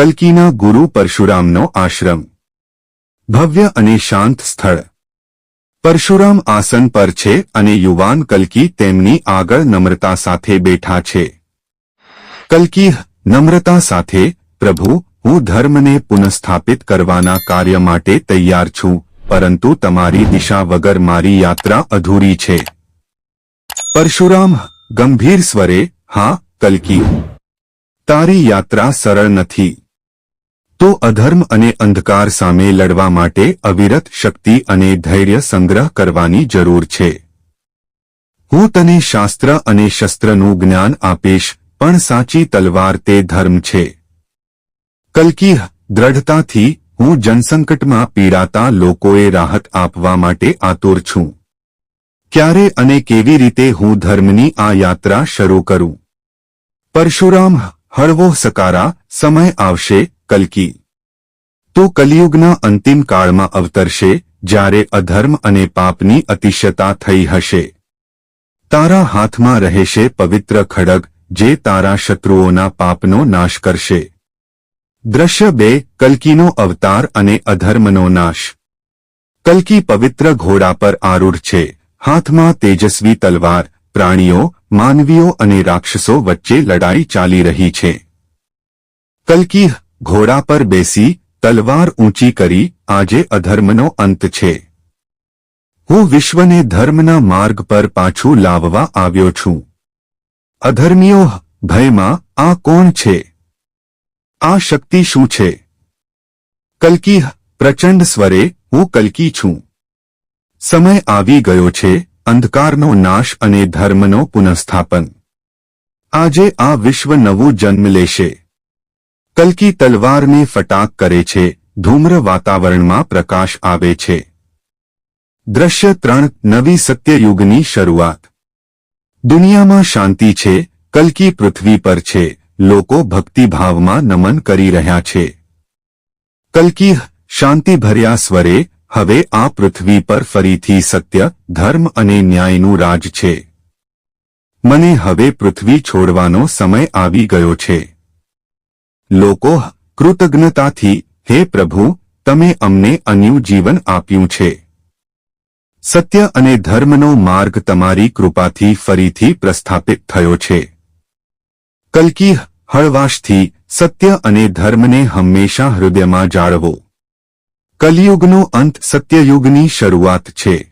કલ્કીના ગુરુ પરશુરામનો આશ્રમ. ભવ્ય અને શાંત સ્થળ. પરશુરામ આસન પર છે અને યુવાન કલ્કી તેમની આગળ નમ્રતા સાથે બેઠા છે. કલ્કી નમ્રતા સાથે, પ્રભુ, હું ધર્મને પુનઃસ્થાપિત કરવાના કાર્ય માટે તૈયાર છું, પરંતુ તમારી દિશા વગર મારી યાત્રા અધૂરી છે. પરશુરામ ગંભીર સ્વરે, હા, કલ્કી, તારી યાત્રા સરળ નથી. તો અધર્મ અને અંધકાર સામે લડવા માટે અવિરત શક્તિ અને ધૈર્ય સંગ્રહ કરવાની જરૂર છે. હું તને શાસ્ત્ર અને શસ્ત્રનું જ્ઞાન આપીશ, પણ સાચી તલવાર તે ધર્મ છે. કલ્કી દ્રઢતાથી હું જનસંકટમાં પીડાતા લોકોએ રાહત આપવા માટે આતુર છું. ક્યારે અને કેવી રીતે હું ધર્મની આ યાત્રા શરૂ કરું? પરશુરામ, હળવો સકારા, સમય આવશે, કલ્કી. તો કલિયુગના અંતિમ કાળમાં અવતરશે જ્યારે અધર્મ અને પાપની અતિશયતા થઈ હશે. તારા હાથમાં રહેશે પવિત્ર ખડગ જે તારા શત્રુઓના પાપનો નાશ કરશે. દ્રશ્ય બે, કલ્કીનો અવતાર અને અધર્મનો નાશ. કલ્કી પવિત્ર ઘોડા પર આરૂઢ છે. હાથમાં તેજસ્વી તલવાર, પ્રાણીઓ, માનવીઓ અને રાક્ષસો વચ્ચે લડાઈ ચાલી રહી છે. કલ્કી ઘોડા પર બેસી તલવાર ઊંચી કરી, આજે અધર્મનો અંત છે. હું વિશ્વને ધર્મના માર્ગ પર પાછું લાવવા આવ્યો છું. અધર્મીઓ, ભયમાં, આ કોણ છે? આ શક્તિ શું છે? કલ્કી, પ્રચંડ સ્વરે, હું કલ્કી છું. સમય આવી ગયો છે, અંધકારનો નાશ અને ધર્મનો પુનઃસ્થાપન. આજે આ વિશ્વ નવું જન્મ લેશે. કલ્કી તલવારને ફટાક કરે છે, ધૂમ્ર વાતાવરણમાં પ્રકાશ આવે છે. દ્રશ્ય ત્રણ, નવી સત્યયુગની શરૂઆત. દુનિયામાં શાંતિ છે કલ્કી પૃથ્વી પર છે, લોકો ભક્તિભાવમાં નમન કરી રહ્યા છે. કલ્કી શાંતિભર્યા સ્વરે, હવે આ પૃથ્વી પર ફરીથી સત્ય, ધર્મ અને ન્યાયનું રાજ છે. મને હવે પૃથ્વી છોડવાનો સમય આવી ગયો છે. લોકો કૃતજ્ઞતાથી, હે પ્રભુ, તમે અમને અન્યુ જીવન આપ્યું છે. સત્ય અને ધર્મનો માર્ગ તમારી કૃપાથી ફરીથી પ્રસ્થાપિત થયો છે. કલ્કી હળવાશથી સત્ય અને ધર્મને હંમેશા હૃદયમાં જાળવો. કલિયુગનો અંત સત્યયુગની શરૂઆત છે.